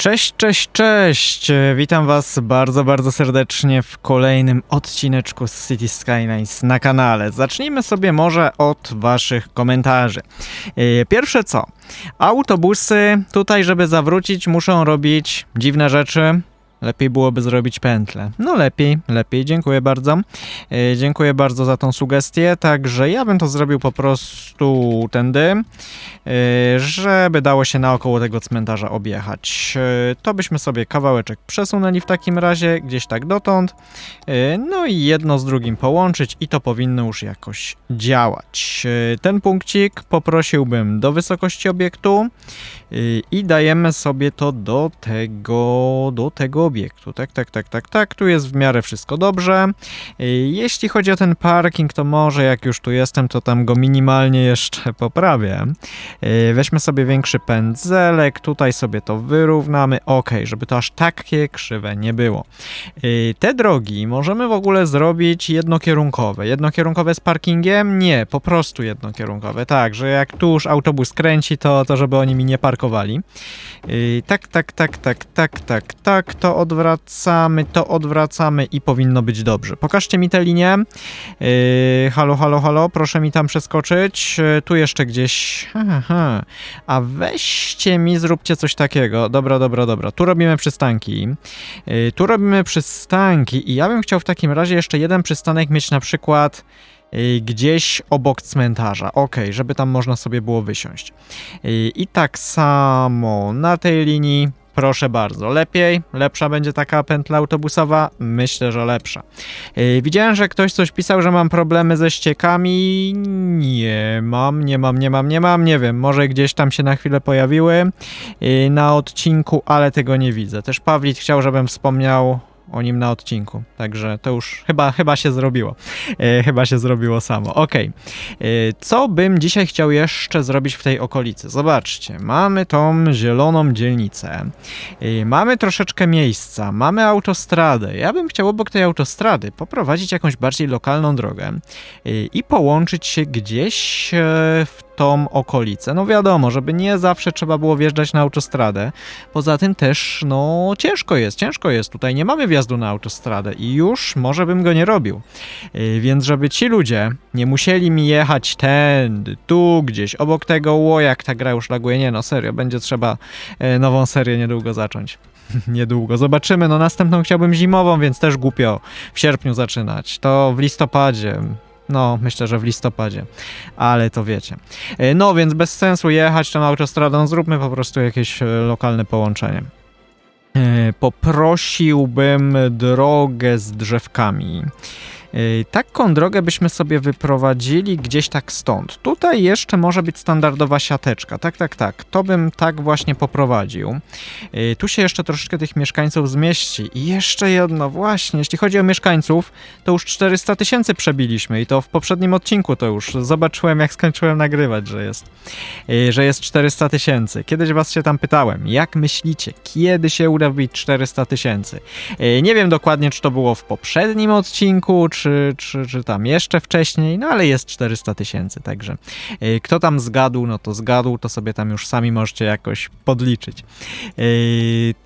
Cześć, cześć, cześć! Witam Was bardzo, bardzo serdecznie w kolejnym odcineczku z City Skylines na kanale. Zacznijmy sobie może od Waszych komentarzy. Yy, Pierwsze co? Autobusy tutaj, żeby zawrócić, muszą robić dziwne rzeczy. Lepiej byłoby zrobić pętlę. No lepiej, lepiej, dziękuję bardzo. Yy, Dziękuję bardzo za tą sugestię. Także ja bym to zrobił po prostu tędy. Yy, żeby dało się naokoło tego cmentarza objechać. Yy, To byśmy sobie kawałeczek przesunęli w takim razie, gdzieś tak dotąd. No i jedno z drugim połączyć i to powinno już jakoś działać. Ten punkcik poprosiłbym do wysokości obiektu i dajemy sobie to do tego, do tego obiektu. Tak, tak, tak, tak, tak. Tu jest w miarę wszystko dobrze. Yy, Jeśli chodzi o ten parking, to może jak już tu jestem, to tam go minimalnie jeszcze poprawię. Yy, Weźmy sobie większy pędzelek, tutaj sobie to wyrównamy. Ok, żeby to aż takie krzywe nie było. Yy, Te drogi możemy w ogóle zrobić jednokierunkowe. Jednokierunkowe z parkingiem? Nie, po prostu jednokierunkowe. Tak, że jak tu już autobus kręci, to, to żeby oni mi nie parkowali. Tak, tak, tak, tak, tak, tak, tak. To odwracamy, to odwracamy i powinno być dobrze. Pokażcie mi tę linię. Yy, halo, halo, halo, proszę mi tam przeskoczyć. Yy, tu jeszcze gdzieś. Aha. A weźcie mi, zróbcie coś takiego. Dobra, dobra, dobra. Tu robimy przystanki. Yy, tu robimy przystanki i ja bym chciał w takim razie jeszcze jeden przystanek mieć na przykład yy, gdzieś obok cmentarza. Ok, żeby tam można sobie było wysiąść. Yy, I tak samo na tej linii. Proszę bardzo, lepiej, lepsza będzie taka pętla autobusowa? Myślę, że lepsza. Yy, widziałem, że ktoś coś pisał, że mam problemy ze ściekami. Nie mam, nie mam, nie mam, nie mam, nie wiem. Może gdzieś tam się na chwilę pojawiły yy, na odcinku, ale tego nie widzę. Też Pawlit chciał, żebym wspomniał o nim na odcinku. Także to już chyba, chyba się zrobiło. Yy, chyba się zrobiło samo. Okej. Yy, Co bym dzisiaj chciał jeszcze zrobić w tej okolicy? Zobaczcie, mamy tą zieloną dzielnicę. Yy, Mamy troszeczkę miejsca, mamy autostradę. Ja bym chciał obok tej autostrady poprowadzić jakąś bardziej lokalną drogę yy, i połączyć się gdzieś e, w tą okolicę. No wiadomo, żeby nie zawsze trzeba było wjeżdżać na autostradę. Poza tym też, no ciężko jest, ciężko jest. Tutaj nie mamy wjazdu na autostradę i już może bym go nie robił. Yy, Więc żeby ci ludzie nie musieli mi jechać tędy, tu gdzieś, obok tego, ło jak ta gra już laguje. Nie no, serio, będzie trzeba e, nową serię niedługo zacząć. niedługo. Zobaczymy. No następną chciałbym zimową, więc też głupio w sierpniu zaczynać. To w listopadzie. No, myślę, że w listopadzie, ale to wiecie. E, No, więc bez sensu jechać tą autostradą, zróbmy po prostu jakieś e, lokalne połączenie. E, Poprosiłbym drogę z drzewkami. E, Taką drogę byśmy sobie wyprowadzili gdzieś tak stąd. Tutaj jeszcze może być standardowa siateczka. Tak, tak, tak. To bym tak właśnie poprowadził. E, Tu się jeszcze troszeczkę tych mieszkańców zmieści. I jeszcze jedno, właśnie, jeśli chodzi o mieszkańców, to już 400 tysięcy przebiliśmy i to w poprzednim odcinku to już zobaczyłem, jak skończyłem nagrywać, że jest, e, że jest 400 tysięcy. Kiedyś was się tam pytałem, jak myślicie, kiedy się uda wbić 400 tysięcy? Nie wiem dokładnie, czy to było w poprzednim odcinku, czy, czy, czy tam jeszcze wcześniej, no ale jest 400 tysięcy, także e, kto tam zgadł, no to zgadł, to sobie tam już sami możecie jakoś podliczyć. E,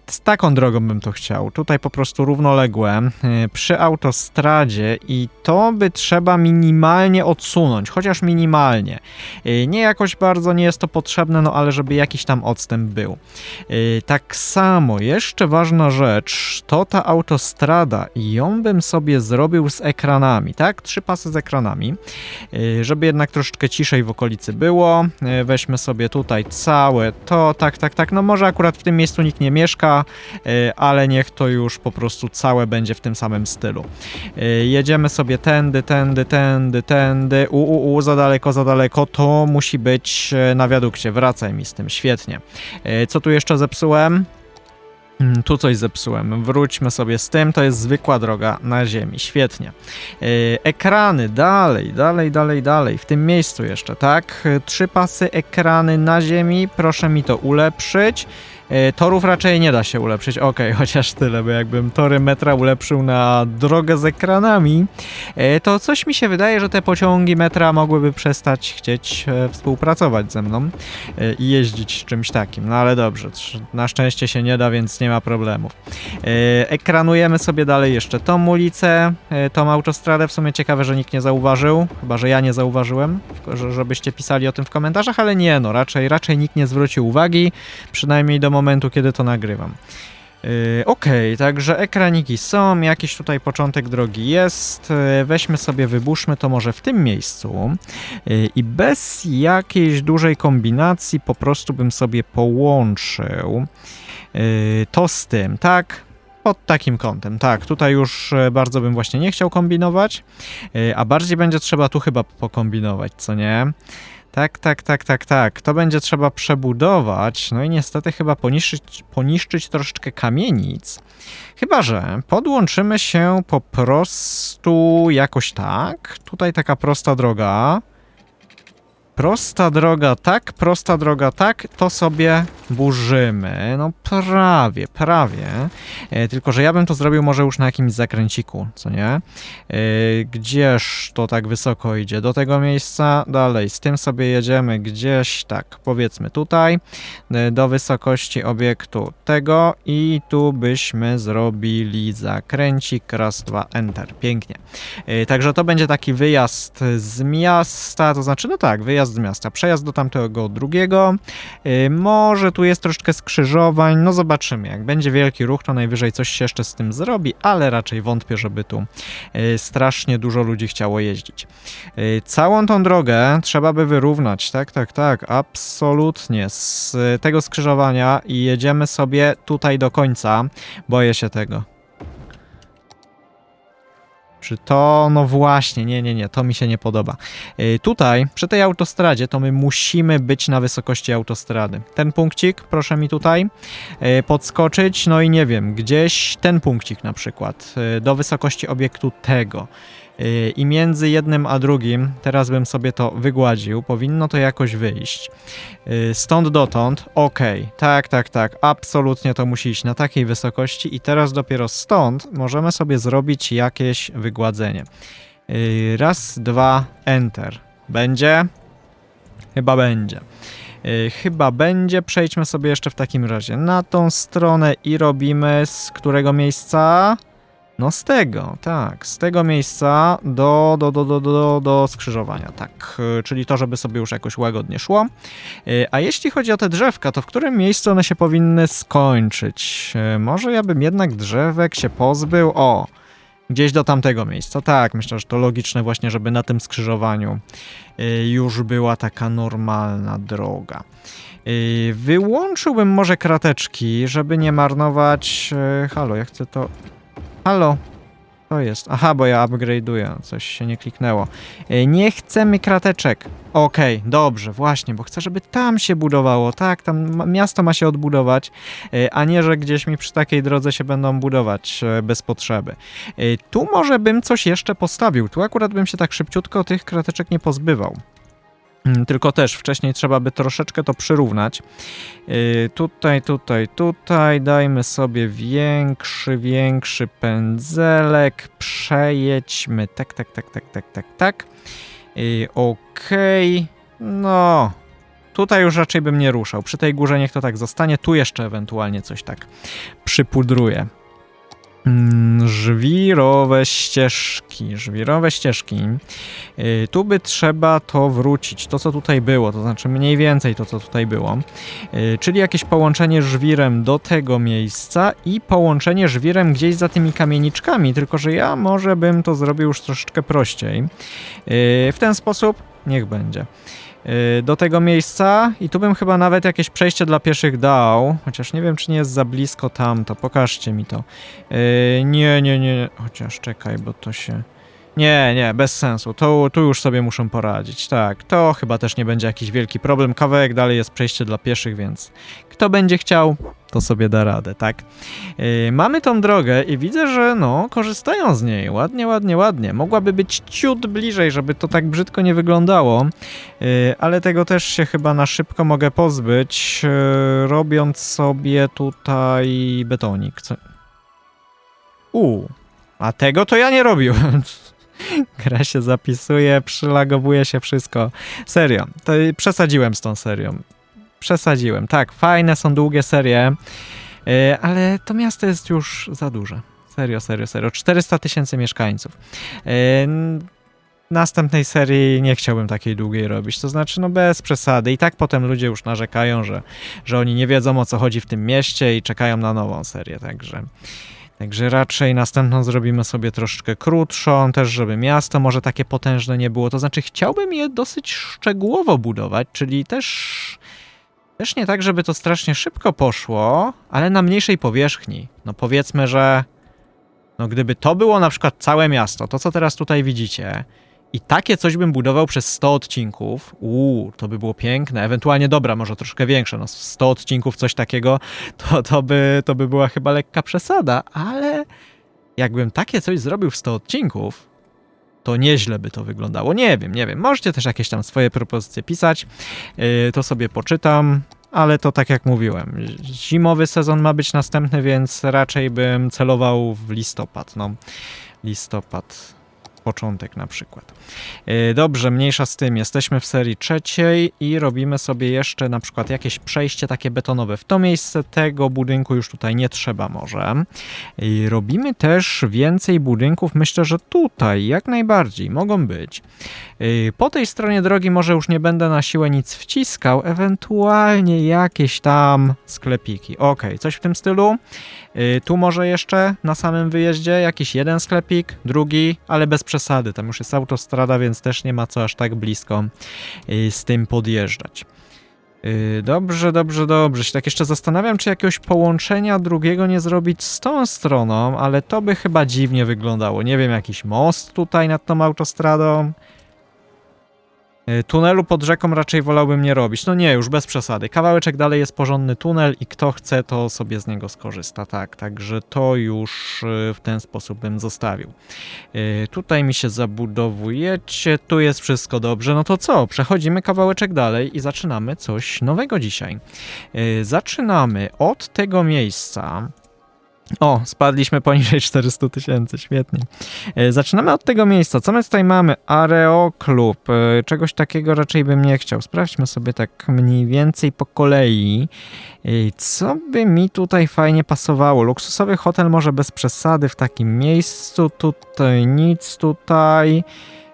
Z taką drogą bym to chciał. Tutaj po prostu równoległe e, przy autostradzie i to by trzeba minimalnie odsunąć, chociaż minimalnie. Nie jakoś bardzo nie jest to potrzebne, no ale żeby jakiś tam odstęp był. Tak samo, jeszcze ważna rzecz, to ta autostrada ją bym sobie zrobił z ekranami, tak? Trzy pasy z ekranami, e, żeby jednak troszeczkę ciszej w okolicy było. E, Weźmy sobie tutaj całe to, tak, tak, tak, no może akurat w tym miejscu nikt nie mieszka, e, ale niech to już po prostu całe będzie w tym samym stylu. Jedziemy sobie tędy, tędy, tędy, tędy, u, u, u, za daleko, za daleko, to musi być na wiadukcie, wracaj mi z tym, świetnie. Co tu jeszcze zepsułem? Mm, Tu coś zepsułem. Wróćmy sobie z tym. To jest zwykła droga na ziemi. Świetnie. E, Ekrany dalej, dalej, dalej, dalej. W tym miejscu jeszcze, tak? E, Trzy pasy ekrany na ziemi. Proszę mi to ulepszyć. E, Torów raczej nie da się ulepszyć. Okej, chociaż tyle, bo jakbym tory metra ulepszył na drogę z ekranami, e, to coś mi się wydaje, że te pociągi metra mogłyby przestać chcieć e, współpracować ze mną i jeździć czymś takim. No ale dobrze, na szczęście się nie da, więc nie ma problemów. Ekranujemy sobie dalej jeszcze tą ulicę, tą autostradę. W sumie ciekawe, że nikt nie zauważył, chyba że ja nie zauważyłem, że- żebyście pisali o tym w komentarzach, ale nie, no raczej, raczej nikt nie zwrócił uwagi, przynajmniej do momentu, kiedy to nagrywam. Yy, Okej, także ekraniki są, jakiś tutaj początek drogi jest. Yy, weźmy sobie, wybuszmy to może w tym miejscu yy, i bez jakiejś dużej kombinacji po prostu bym sobie połączył to z tym, tak? Pod takim kątem, tak. Tutaj już e, bardzo bym właśnie nie chciał kombinować, a bardziej będzie trzeba tu chyba pokombinować, co nie? Tak, tak, tak, tak, tak. To będzie trzeba przebudować, no i niestety chyba poniszczyć, poniszczyć troszeczkę kamienic. Chyba, że podłączymy się po prostu jakoś tak. Tutaj taka prosta droga. Prosta droga tak, prosta droga tak, to sobie burzymy. No prawie, prawie. E, tylko, że ja bym to zrobił może już na jakimś zakręciku, co nie? E, gdzież to tak wysoko idzie? Do tego miejsca, dalej, z tym sobie jedziemy gdzieś tak, powiedzmy tutaj, e, do wysokości obiektu tego i tu byśmy zrobili zakręcik, raz, dwa, enter. Pięknie. E, Także to będzie taki wyjazd z miasta, to znaczy, no tak, wyjazd z miasta, przejazd do tamtego drugiego. E, Może tu jest troszeczkę skrzyżowań, no zobaczymy. Jak będzie wielki ruch, to najwyżej coś się jeszcze z tym zrobi, ale raczej wątpię, żeby tu e, strasznie dużo ludzi chciało jeździć. E, Całą tą drogę trzeba by wyrównać, tak, tak, tak, absolutnie, z tego skrzyżowania i jedziemy sobie tutaj do końca. Boję się tego. Czy to, no właśnie, nie, nie, nie, to mi się nie podoba. Yy, tutaj, przy tej autostradzie, to my musimy być na wysokości autostrady. Ten punkcik, proszę mi tutaj yy, podskoczyć, no i nie wiem, gdzieś ten punkcik na przykład, yy, do wysokości obiektu tego. I między jednym a drugim, teraz bym sobie to wygładził, powinno to jakoś wyjść. Yy, Stąd dotąd, okej, tak, tak, tak, absolutnie to musi iść na takiej wysokości i teraz dopiero stąd możemy sobie zrobić jakieś wygładzenie. Yy, Raz, dwa, enter. Będzie? Chyba będzie. Yy, Chyba będzie. Przejdźmy sobie jeszcze w takim razie na tą stronę i robimy z którego miejsca? No z tego, tak, z tego miejsca do, do, do, do, do, do skrzyżowania, tak, czyli to, żeby sobie już jakoś łagodnie szło. Yy, A jeśli chodzi o te drzewka, to w którym miejscu one się powinny skończyć? Yy, Może ja bym jednak drzewek się pozbył? O, gdzieś do tamtego miejsca. Tak, myślę, że to logiczne właśnie, żeby na tym skrzyżowaniu yy, już była taka normalna droga. Wyłączyłbym może krateczki, żeby nie marnować... Halo, ja chcę to... Halo? To jest. Aha, bo ja upgrade'uję. Coś się nie kliknęło. Yy, Nie chcemy krateczek. Okej, dobrze, właśnie, bo chcę, żeby tam się budowało. Tak, tam miasto ma się odbudować, yy, a nie, że gdzieś mi przy takiej drodze się będą budować yy, bez potrzeby. Tu może bym coś jeszcze postawił. Tu akurat bym się tak szybciutko tych krateczek nie pozbywał. Mm, Tylko też wcześniej trzeba by troszeczkę to przyrównać. Yy, tutaj, tutaj, tutaj dajmy sobie większy, większy pędzelek. Przejedźmy. Tak, tak, tak, tak, tak, tak, tak. Yy, Okej. No. Tutaj już raczej bym nie ruszał. Przy tej górze niech to tak zostanie. Tu jeszcze ewentualnie coś tak przypudruję. Mm, Żwirowe ścieżki, żwirowe ścieżki. Yy, tu by trzeba to wrócić, to co tutaj było, to znaczy mniej więcej to co tutaj było, Yy, czyli jakieś połączenie żwirem do tego miejsca i połączenie żwirem gdzieś za tymi kamieniczkami, tylko że ja może bym to zrobił już troszeczkę prościej. Yy, w ten sposób niech będzie. Yy, Do tego miejsca i tu bym chyba nawet jakieś przejście dla pieszych dał, chociaż nie wiem czy nie jest za blisko tamto, pokażcie mi to. Yy, nie, nie, nie, chociaż czekaj, bo to się... Nie, nie, bez sensu. To, tu już sobie muszą poradzić. Tak, to chyba też nie będzie jakiś wielki problem. Kawałek dalej jest przejście dla pieszych, więc kto będzie chciał, to sobie da radę, tak? Yy, mamy tą drogę i widzę, że no, korzystają z niej. Ładnie, ładnie, ładnie. Mogłaby być ciut bliżej, żeby to tak brzydko nie wyglądało, yy, ale tego też się chyba na szybko mogę pozbyć, yy, robiąc sobie tutaj betonik. Co? U, a tego to ja nie robiłem. Gra się zapisuje, przylagowuje się wszystko. Serio, to przesadziłem z tą serią. Przesadziłem. Tak, fajne są długie serie, yy, ale to miasto jest już za duże. Serio, serio, serio. 400 tysięcy mieszkańców. Yy, następnej serii nie chciałbym takiej długiej robić. To znaczy, no bez przesady. I tak potem ludzie już narzekają, że, że oni nie wiedzą o co chodzi w tym mieście i czekają na nową serię, także. Także raczej następną zrobimy sobie troszeczkę krótszą, też żeby miasto może takie potężne nie było. To znaczy chciałbym je dosyć szczegółowo budować, czyli też też nie tak, żeby to strasznie szybko poszło, ale na mniejszej powierzchni. No powiedzmy, że no gdyby to było na przykład całe miasto, to co teraz tutaj widzicie, i takie coś bym budował przez 100 odcinków, uuu, to by było piękne, ewentualnie dobra, może troszkę większe, no 100 odcinków, coś takiego, to, to, by, to by była chyba lekka przesada, ale jakbym takie coś zrobił w 100 odcinków, to nieźle by to wyglądało. Nie wiem, nie wiem. Możecie też jakieś tam swoje propozycje pisać, yy, to sobie poczytam, ale to tak jak mówiłem, zimowy sezon ma być następny, więc raczej bym celował w listopad, no. Listopad początek na przykład. Yy, Dobrze, mniejsza z tym. Jesteśmy w serii trzeciej i robimy sobie jeszcze na przykład jakieś przejście takie betonowe. W to miejsce tego budynku już tutaj nie trzeba może. I robimy też więcej budynków. Myślę, że tutaj jak najbardziej mogą być. Yy, Po tej stronie drogi może już nie będę na siłę nic wciskał, ewentualnie jakieś tam sklepiki. Ok, coś w tym stylu. Yy, Tu może jeszcze na samym wyjeździe jakiś jeden sklepik, drugi, ale bez przesady. Tam już jest autostrada, więc też nie ma co aż tak blisko yy, z tym podjeżdżać. Yy, Dobrze, dobrze, dobrze. Się tak jeszcze zastanawiam, czy jakiegoś połączenia drugiego nie zrobić z tą stroną, ale to by chyba dziwnie wyglądało. Nie wiem, jakiś most tutaj nad tą autostradą. Y, Tunelu pod rzeką raczej wolałbym nie robić. No nie, już bez przesady. Kawałeczek dalej jest porządny tunel i kto chce, to sobie z niego skorzysta. Tak, także to już y, w ten sposób bym zostawił. Y, Tutaj mi się zabudowujecie, tu jest wszystko dobrze. No to co? Przechodzimy kawałeczek dalej i zaczynamy coś nowego dzisiaj. Zaczynamy od tego miejsca. O, spadliśmy poniżej 400 tysięcy, świetnie. E, Zaczynamy od tego miejsca. Co my tutaj mamy? Areo Club. E, Czegoś takiego raczej bym nie chciał. Sprawdźmy sobie tak mniej więcej po kolei. E, Co by mi tutaj fajnie pasowało? Luksusowy hotel może bez przesady w takim miejscu. Tutaj nic, tutaj...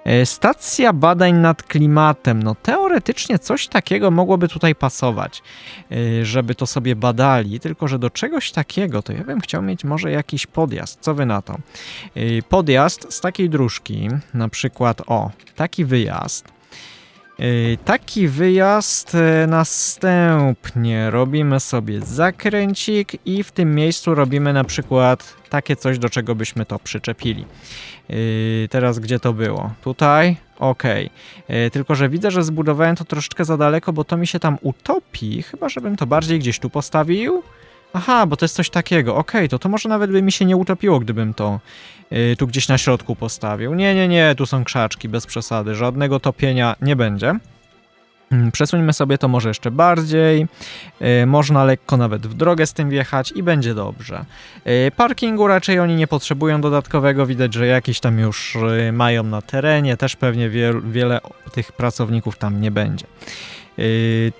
E, Stacja badań nad klimatem. No teoretycznie coś takiego mogłoby tutaj pasować, e, żeby to sobie badali, tylko że do czegoś takiego to ja bym chciał mieć może jakiś podjazd. Co wy na to? E, Podjazd z takiej dróżki, na przykład o, taki wyjazd. E, Taki wyjazd e, następnie robimy sobie zakręcik i w tym miejscu robimy na przykład takie coś, do czego byśmy to przyczepili. Yy, teraz gdzie to było? Tutaj? Yy, Tylko, że widzę, że zbudowałem to troszeczkę za daleko, bo to mi się tam utopi. Chyba, żebym to bardziej gdzieś tu postawił. Aha, bo to jest coś takiego. Okej, to to może nawet by mi się nie utopiło, gdybym to tu gdzieś na środku postawił. Nie, nie, nie, tu są krzaczki, bez przesady. Żadnego topienia nie będzie. Mm, Przesuńmy sobie to może jeszcze bardziej. Yy, można lekko nawet w drogę z tym wjechać i będzie dobrze. Yy, Parkingu raczej oni nie potrzebują dodatkowego. Widać, że jakiś tam już mają na terenie. Też pewnie wiel, wiele tych pracowników tam nie będzie. Yy,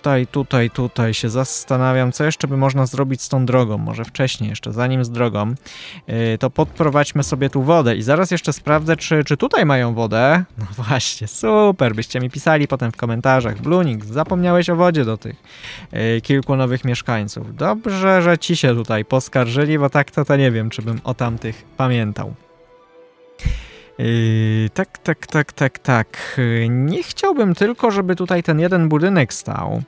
Tutaj, tutaj, tutaj się zastanawiam, co jeszcze by można zrobić z tą drogą. Może wcześniej jeszcze, zanim z drogą, yy, to podprowadźmy sobie tu wodę. I zaraz jeszcze sprawdzę, czy, czy tutaj mają wodę. No właśnie, super, byście mi pisali potem w komentarzach. Blunik, zapomniałeś o wodzie do tych yy, kilku nowych mieszkańców. Dobrze, że ci się tutaj poskarżyli, bo tak to, to nie wiem, czy bym o tamtych pamiętał. Yy, tak, tak, tak, tak, tak. Nie chciałbym tylko, żeby tutaj ten jeden budynek stał.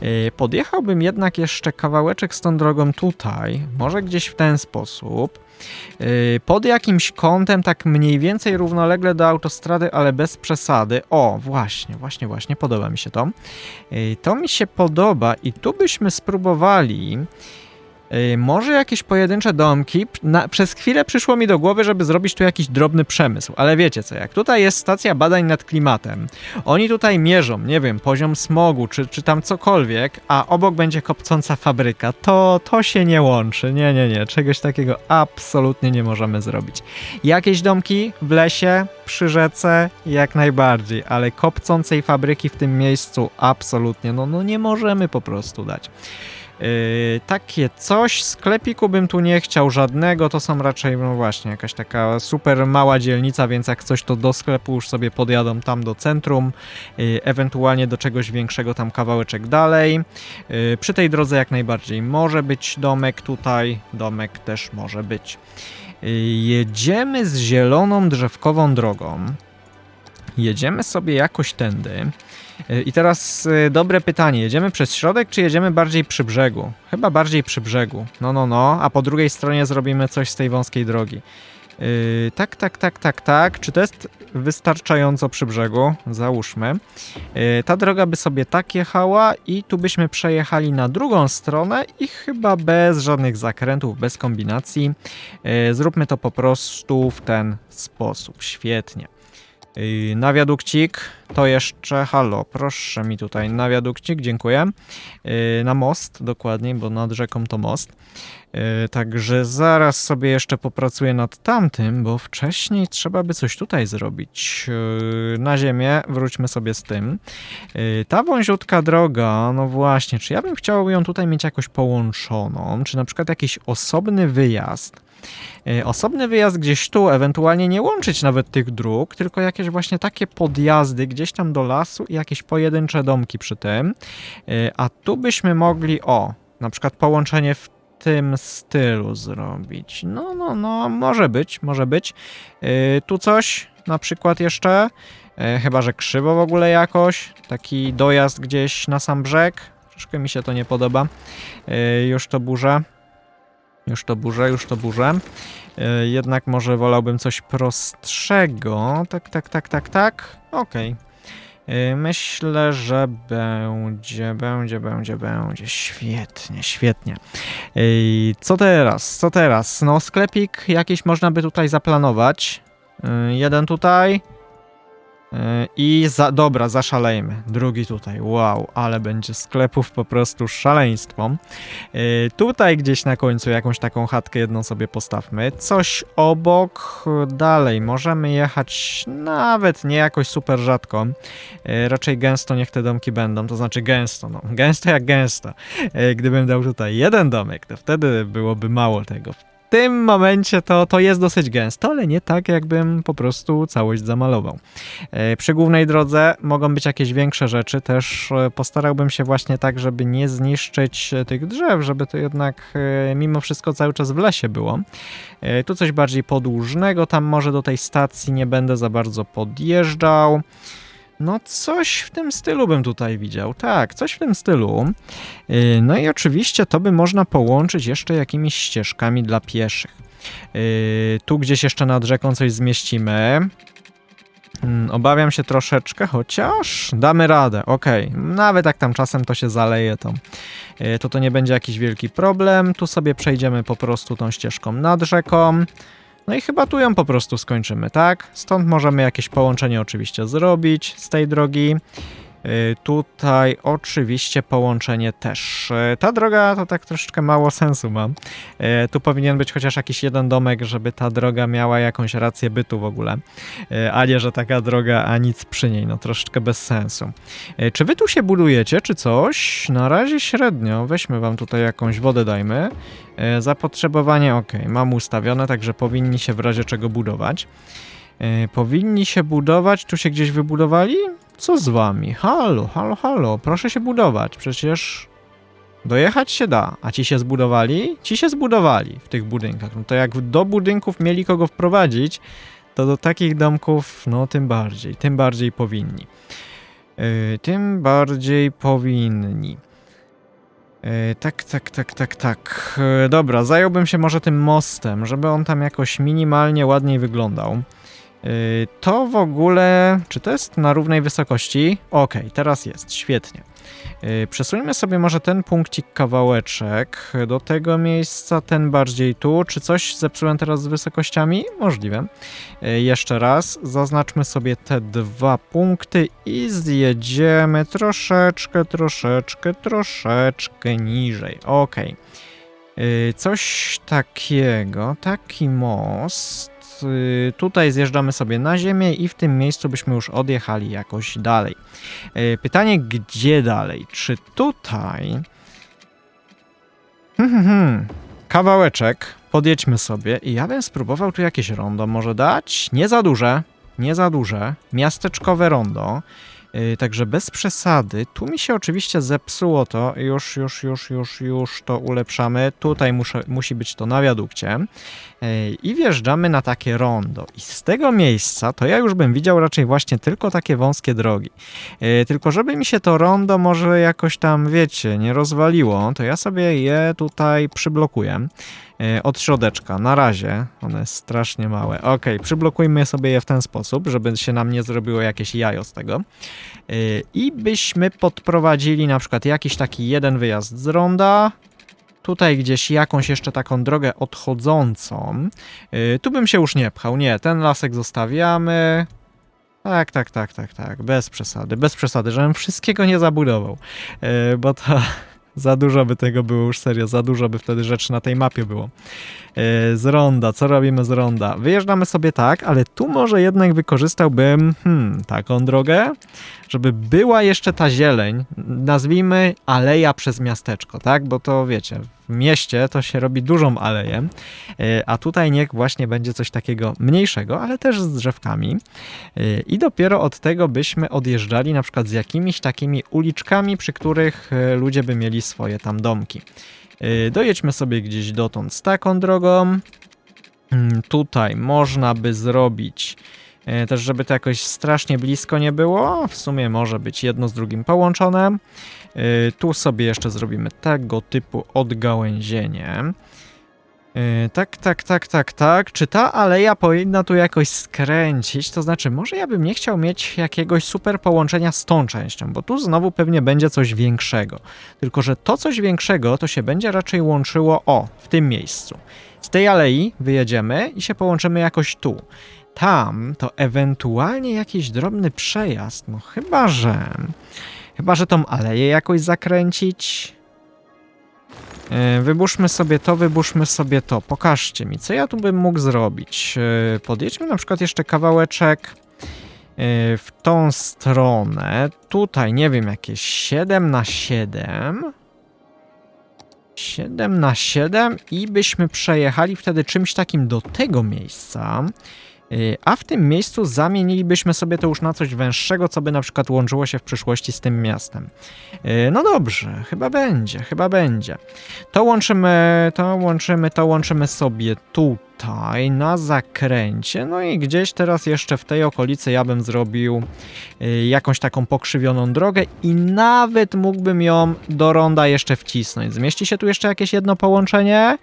Yy, Podjechałbym jednak jeszcze kawałeczek z tą drogą tutaj, może gdzieś w ten sposób. Yy, Pod jakimś kątem, tak mniej więcej równolegle do autostrady, ale bez przesady. O, właśnie, właśnie, właśnie, podoba mi się to. Yy, To mi się podoba i tu byśmy spróbowali. Yy, może jakieś pojedyncze domki. Na, przez chwilę przyszło mi do głowy, żeby zrobić tu jakiś drobny przemysł, ale wiecie co, jak tutaj jest stacja badań nad klimatem, oni tutaj mierzą, nie wiem, poziom smogu, czy, czy tam cokolwiek, a obok będzie kopcąca fabryka, to, to się nie łączy. Nie, nie, nie, czegoś takiego absolutnie nie możemy zrobić. Jakieś domki w lesie, przy rzece, jak najbardziej, ale kopcącej fabryki w tym miejscu absolutnie, no, no nie możemy po prostu dać. Yy, takie coś, sklepiku bym tu nie chciał żadnego, to są raczej, no właśnie, jakaś taka super mała dzielnica, więc jak coś to do sklepu już sobie podjadą tam do centrum, yy, ewentualnie do czegoś większego tam kawałeczek dalej. Yy, przy tej drodze jak najbardziej może być domek tutaj, domek też może być. Yy, jedziemy z zieloną drzewkową drogą. Jedziemy sobie jakoś tędy. Y, I teraz y, dobre pytanie, jedziemy przez środek, czy jedziemy bardziej przy brzegu? Chyba bardziej przy brzegu. No, no, no, a po drugiej stronie zrobimy coś z tej wąskiej drogi. Yy, tak, tak, tak, tak, tak. Czy to jest wystarczająco przy brzegu? Załóżmy. Yy, ta droga by sobie tak jechała i tu byśmy przejechali na drugą stronę i chyba bez żadnych zakrętów, bez kombinacji. Yy, zróbmy to po prostu w ten sposób. Świetnie. Na wiadukcik to jeszcze, halo, proszę mi tutaj na wiadukcik, dziękuję. Na most, dokładniej, bo nad rzeką to most. Także zaraz sobie jeszcze popracuję nad tamtym, bo wcześniej trzeba by coś tutaj zrobić. Na ziemię, wróćmy sobie z tym. Ta wąziutka droga, no właśnie, czy ja bym chciał ją tutaj mieć jakoś połączoną, czy na przykład jakiś osobny wyjazd. E, Osobny wyjazd gdzieś tu, ewentualnie nie łączyć nawet tych dróg, tylko jakieś właśnie takie podjazdy gdzieś tam do lasu i jakieś pojedyncze domki przy tym. E, A tu byśmy mogli, o, na przykład połączenie w tym stylu zrobić. No, no, no, może być, może być. E, Tu coś na przykład jeszcze, chyba że krzywo w ogóle jakoś, taki dojazd gdzieś na sam brzeg. Troszkę mi się to nie podoba. Już to burza. Już to burzę, już to burzę. E, Jednak może wolałbym coś prostszego. Tak, tak, tak, tak, tak. Okej. E, Myślę, że będzie, będzie, będzie, będzie. Świetnie, świetnie. Ej, Co teraz? Co teraz? No, sklepik jakiś można by tutaj zaplanować. E, Jeden tutaj. E, I za, dobra, zaszalejmy. Drugi tutaj. Wow, ale będzie sklepów po prostu szaleństwo. E, Tutaj gdzieś na końcu jakąś taką chatkę jedną sobie postawmy. Coś obok, dalej możemy jechać nawet nie jakoś super rzadko. E, Raczej gęsto niech te domki będą, to znaczy gęsto, no gęsto jak gęsto. E, Gdybym dał tutaj jeden domek, to wtedy byłoby mało tego. Tym momencie to, to jest dosyć gęsto, ale nie tak, jakbym po prostu całość zamalował. E, Przy głównej drodze mogą być jakieś większe rzeczy, też e, postarałbym się właśnie tak, żeby nie zniszczyć e, tych drzew, żeby to jednak mimo wszystko cały czas w lesie było. Tu coś bardziej podłużnego, tam może do tej stacji nie będę za bardzo podjeżdżał. No coś w tym stylu bym tutaj widział, tak, coś w tym stylu. Yy, No i oczywiście to by można połączyć jeszcze jakimiś ścieżkami dla pieszych. Yy, Tu gdzieś jeszcze nad rzeką coś zmieścimy. Mm, Obawiam się troszeczkę, chociaż damy radę, okej. Nawet jak tam czasem to się zaleje, to, yy, to to nie będzie jakiś wielki problem. Tu sobie przejdziemy po prostu tą ścieżką nad rzeką. No i chyba tu ją po prostu skończymy, tak? Stąd możemy jakieś połączenie oczywiście zrobić z tej drogi. Y, Tutaj oczywiście połączenie też. Y, Ta droga to tak troszeczkę mało sensu ma. Y, Tu powinien być chociaż jakiś jeden domek, żeby ta droga miała jakąś rację bytu w ogóle. A nie, że taka droga, a nic przy niej. No troszeczkę bez sensu. Czy wy tu się budujecie, czy coś? Na razie średnio. Weźmy wam tutaj jakąś wodę, dajmy. E, Zapotrzebowanie ok, mam ustawione, także powinni się w razie czego budować. E, Powinni się budować, tu się gdzieś wybudowali? Co z wami? Halo, halo, halo, proszę się budować, przecież dojechać się da. A ci się zbudowali? Ci się zbudowali w tych budynkach. No to jak do budynków mieli kogo wprowadzić, to do takich domków, no tym bardziej, tym bardziej powinni. Yy, tym bardziej powinni. Yy, tak, tak, tak, tak, tak. Yy, dobra, zająłbym się może tym mostem, żeby on tam jakoś minimalnie ładniej wyglądał. Yy, to w ogóle, czy to jest na równej wysokości? Okej, teraz jest, świetnie. Yy, Przesuńmy sobie może ten punkcik kawałeczek do tego miejsca, ten bardziej tu. Czy coś zepsułem teraz z wysokościami? Możliwe. Yy, Jeszcze raz, zaznaczmy sobie te dwa punkty i zjedziemy troszeczkę, troszeczkę, troszeczkę niżej. Ok. Coś takiego, taki most. Yy, Tutaj zjeżdżamy sobie na ziemię i w tym miejscu byśmy już odjechali jakoś dalej. Yy, Pytanie, gdzie dalej? Czy tutaj... Hmm, hmm, hmm. Kawałeczek, podjedźmy sobie i ja bym spróbował tu jakieś rondo może dać. Nie za duże, nie za duże. Miasteczkowe rondo. Yy, Także bez przesady. Tu mi się oczywiście zepsuło to. Już, już, już, już, już to ulepszamy. Tutaj muszę, musi być to na wiadukcie. Yy, I wjeżdżamy na takie rondo. I z tego miejsca to ja już bym widział raczej właśnie tylko takie wąskie drogi. Yy, Tylko żeby mi się to rondo może jakoś tam, wiecie, nie rozwaliło, to ja sobie je tutaj przyblokuję. Yy, Od środeczka, na razie, one jest strasznie małe. Ok, przyblokujmy sobie je w ten sposób, żeby się nam nie zrobiło jakieś jajo z tego. Yy, I byśmy podprowadzili na przykład jakiś taki jeden wyjazd z ronda, tutaj gdzieś jakąś jeszcze taką drogę odchodzącą. Yy, tu bym się już nie pchał, nie, ten lasek zostawiamy. Tak, tak, tak, tak, tak, bez przesady, bez przesady, żebym wszystkiego nie zabudował, bo to za dużo by tego było już serio, za dużo by wtedy rzeczy na tej mapie było. Yy, z ronda, co robimy z ronda? Wyjeżdżamy sobie tak, ale tu może jednak wykorzystałbym hmm, taką drogę, żeby była jeszcze ta zieleń, nazwijmy aleja przez miasteczko, tak? Bo to wiecie, w mieście to się robi dużą aleję, yy, a tutaj niech właśnie będzie coś takiego mniejszego, ale też z drzewkami. Yy, I dopiero od tego byśmy odjeżdżali na przykład z jakimiś takimi uliczkami, przy których ludzie by mieli swoje tam domki. Yy, Dojedźmy sobie gdzieś dotąd z taką drogą. Mm, Tutaj można by zrobić e, też, żeby to jakoś strasznie blisko nie było. W sumie może być jedno z drugim połączone. E, Tu sobie jeszcze zrobimy tego typu odgałęzienie. E, Tak, tak, tak, tak, tak. Czy ta aleja powinna tu jakoś skręcić? To znaczy, może ja bym nie chciał mieć jakiegoś super połączenia z tą częścią, bo tu znowu pewnie będzie coś większego. Tylko, że to coś większego to się będzie raczej łączyło o, w tym miejscu. Z tej alei wyjedziemy i się połączymy jakoś tu. Tam to ewentualnie jakiś drobny przejazd, no chyba, że... Chyba, że tą aleję jakoś zakręcić. E, Wyburzmy sobie to, wyburzmy sobie to. Pokażcie mi, co ja tu bym mógł zrobić. E, Podjedźmy na przykład jeszcze kawałeczek e, w tą stronę. Tutaj, nie wiem, jakieś 7 na 7 7 na 7 i byśmy przejechali wtedy czymś takim do tego miejsca. Yy, A w tym miejscu zamienilibyśmy sobie to już na coś węższego, co by na przykład łączyło się w przyszłości z tym miastem. Yy, No dobrze, chyba będzie, chyba będzie. To łączymy, to łączymy, to łączymy sobie tutaj na zakręcie. No i gdzieś teraz jeszcze w tej okolicy ja bym zrobił yy, jakąś taką pokrzywioną drogę i nawet mógłbym ją do ronda jeszcze wcisnąć. Zmieści się tu jeszcze jakieś jedno połączenie?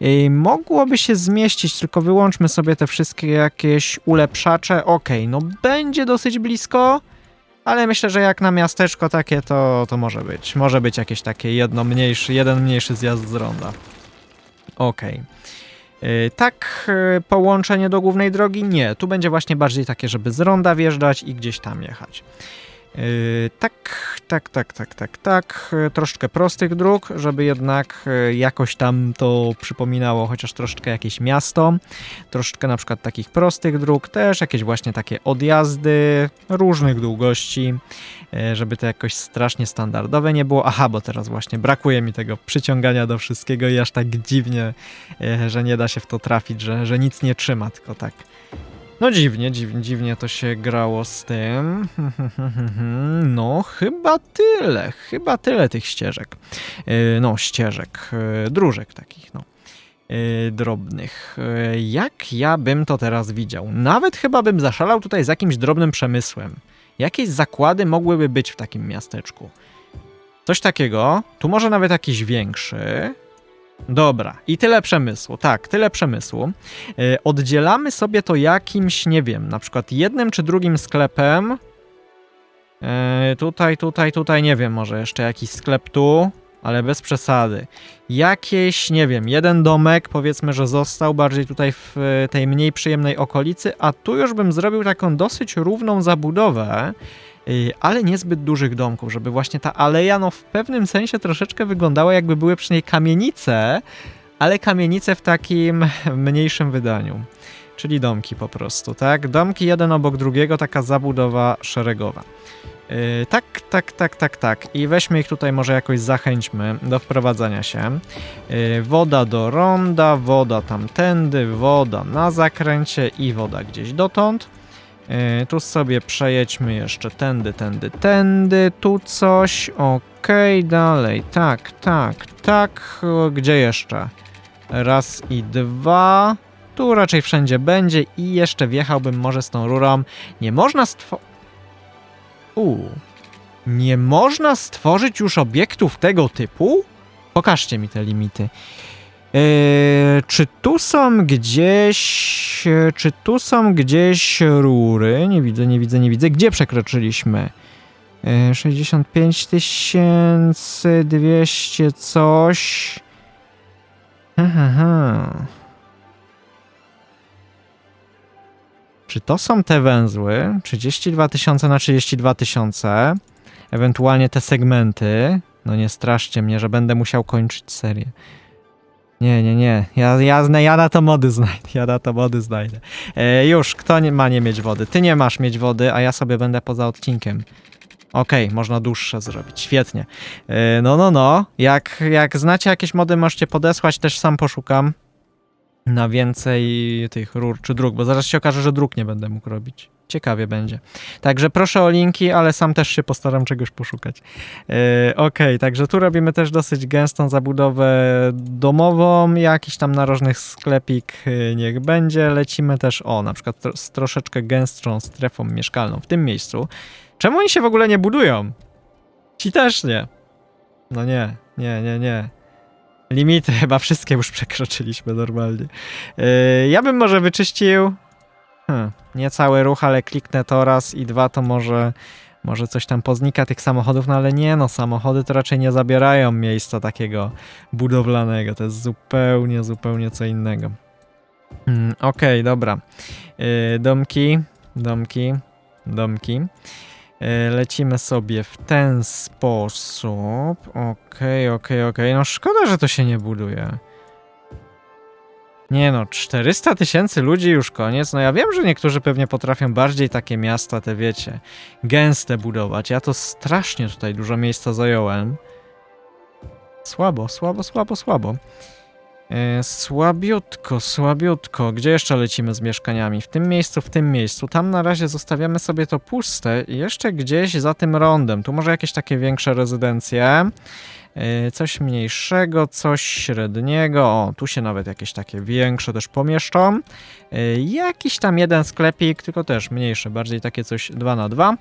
Yy, mogłoby się zmieścić, tylko wyłączmy sobie te wszystkie jakieś ulepszacze. Okej, no będzie dosyć blisko, ale myślę, że jak na miasteczko takie, to, to może być. Może być jakieś takie jedno mniejszy, jeden mniejszy zjazd z ronda. Okej. Yy, Tak, yy, połączenie do głównej drogi? Nie, tu będzie właśnie bardziej takie, żeby z ronda wjeżdżać i gdzieś tam jechać. Yy, tak, tak, tak, tak, tak, tak. Yy, Troszkę prostych dróg, żeby jednak yy, jakoś tam to przypominało chociaż troszeczkę jakieś miasto. Troszeczkę na przykład takich prostych dróg, też jakieś właśnie takie odjazdy różnych długości, żeby to jakoś strasznie standardowe nie było. Aha, bo teraz właśnie brakuje mi tego przyciągania do wszystkiego i aż tak dziwnie, że nie da się w to trafić, że, że nic nie trzyma, tylko tak. No dziwnie, dziwnie, dziwnie to się grało z tym. No, chyba tyle, chyba tyle tych ścieżek. Yy, No, ścieżek, yy, dróżek takich, no. yy, drobnych. Jak ja bym to teraz widział? Nawet chyba bym zaszalał tutaj z jakimś drobnym przemysłem. Jakieś zakłady mogłyby być w takim miasteczku? Coś takiego. Tu może nawet jakiś większy. Dobra, i tyle przemysłu. Tak, tyle przemysłu. Yy, oddzielamy sobie to jakimś, nie wiem, na przykład jednym czy drugim sklepem. Yy, tutaj, tutaj, tutaj, nie wiem, może jeszcze jakiś sklep tu, ale bez przesady. Jakieś, nie wiem, jeden domek, powiedzmy, że został bardziej tutaj w e, tej mniej przyjemnej okolicy, a tu już bym zrobił taką dosyć równą zabudowę, ale niezbyt dużych domków, żeby właśnie ta aleja, no w pewnym sensie troszeczkę wyglądała, jakby były przy niej kamienice, ale kamienice w takim mniejszym wydaniu. Czyli domki po prostu, tak? Domki jeden obok drugiego, taka zabudowa szeregowa. Yy, tak, tak, tak, tak, tak. I weźmy ich tutaj, może jakoś zachęćmy do wprowadzania się. Yy, woda do ronda, woda tamtędy, woda na zakręcie i woda gdzieś dotąd. Yy, tu sobie przejedźmy jeszcze tędy, tędy, tędy, tu coś, okej, dalej, tak, tak, tak, gdzie jeszcze? Raz i dwa, tu raczej wszędzie będzie i jeszcze wjechałbym może z tą rurą. Nie można stworzyć... Uuu. Nie można stworzyć już obiektów tego typu? Pokażcie mi te limity. Eee, czy tu są gdzieś. e, Czy tu są gdzieś rury? Nie widzę, nie widzę, nie widzę. Gdzie przekroczyliśmy? Eee, 65 tysięcy, 200 coś. Aha. Czy to są te węzły? 32 tysiące na 32 tysiące. Ewentualnie te segmenty. No nie straszcie mnie, że będę musiał kończyć serię. Nie, nie, nie. Ja, ja, ja na to mody znajdę. Ja na to mody znajdę. E, już, kto nie, ma nie mieć wody? Ty nie masz mieć wody, a ja sobie będę poza odcinkiem. Okej, można dłuższe zrobić. Świetnie. E, no, no, no. Jak, jak znacie jakieś mody, możecie podesłać, też sam poszukam na więcej tych rur czy dróg, bo zaraz się okaże, że dróg nie będę mógł robić. Ciekawie będzie. Także proszę o linki, ale sam też się postaram czegoś poszukać. Yy, Okej, także tu robimy też dosyć gęstą zabudowę domową, jakiś tam narożnych sklepik yy, niech będzie. Lecimy też, o, na przykład z troszeczkę gęstszą strefą mieszkalną w tym miejscu. Czemu oni się w ogóle nie budują? Ci też nie. No nie, nie, nie, nie. Limity chyba wszystkie już przekroczyliśmy normalnie. Yy, ja bym może wyczyścił. Hmm, nie cały ruch, ale kliknę to raz i dwa, to może, może coś tam poznika tych samochodów, no ale nie, no samochody to raczej nie zabierają miejsca takiego budowlanego. To jest zupełnie, zupełnie co innego. Hmm, Okej, dobra. Yy, domki, domki, domki. E, Lecimy sobie w ten sposób. Okej, okej, okej. No szkoda, że to się nie buduje. Nie no, 400 tysięcy ludzi już koniec. No ja wiem, że niektórzy pewnie potrafią bardziej takie miasta, te wiecie, gęste budować. Ja to strasznie tutaj dużo miejsca zająłem. Słabo, słabo, słabo, słabo. E, słabiutko, słabiutko. Gdzie jeszcze lecimy z mieszkaniami? W tym miejscu, w tym miejscu. Tam na razie zostawiamy sobie to puste i jeszcze gdzieś za tym rondem. Tu może jakieś takie większe rezydencje. E, Coś mniejszego, coś średniego. O, tu się nawet jakieś takie większe też pomieszczą. E, Jakiś tam jeden sklepik, tylko też mniejszy, bardziej takie coś 2 na 2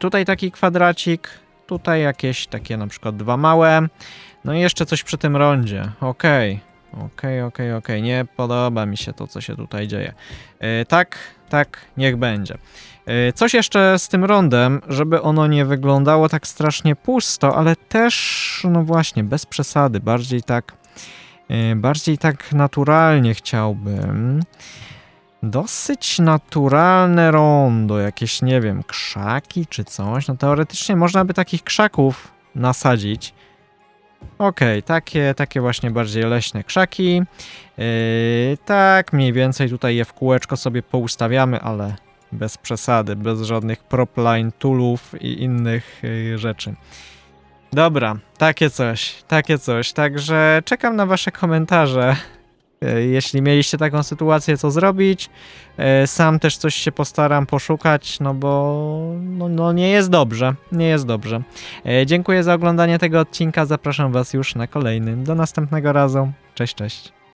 Tutaj taki kwadracik. Tutaj jakieś takie na przykład dwa małe. No i jeszcze coś przy tym rondzie. Okej. Okej, okej, okej. Nie podoba mi się to, co się tutaj dzieje. E, tak, tak, niech będzie. E, coś jeszcze z tym rondem, żeby ono nie wyglądało tak strasznie pusto, ale też, no właśnie, bez przesady. Bardziej tak, e, bardziej tak naturalnie chciałbym. Dosyć naturalne rondo, jakieś, nie wiem, krzaki czy coś. No teoretycznie można by takich krzaków nasadzić. Okej, takie, takie właśnie bardziej leśne krzaki. Yy, tak, mniej więcej tutaj je w kółeczko sobie poustawiamy, ale bez przesady, bez żadnych propline toolów i innych yy, rzeczy. Dobra, takie coś, takie coś. Także czekam na wasze komentarze. Yy, Jeśli mieliście taką sytuację, co zrobić, Yy, sam też coś się postaram poszukać, no bo no, no nie jest dobrze, nie jest dobrze. Dziękuję za oglądanie tego odcinka. Zapraszam Was już na kolejny. Do następnego razu. Cześć, cześć.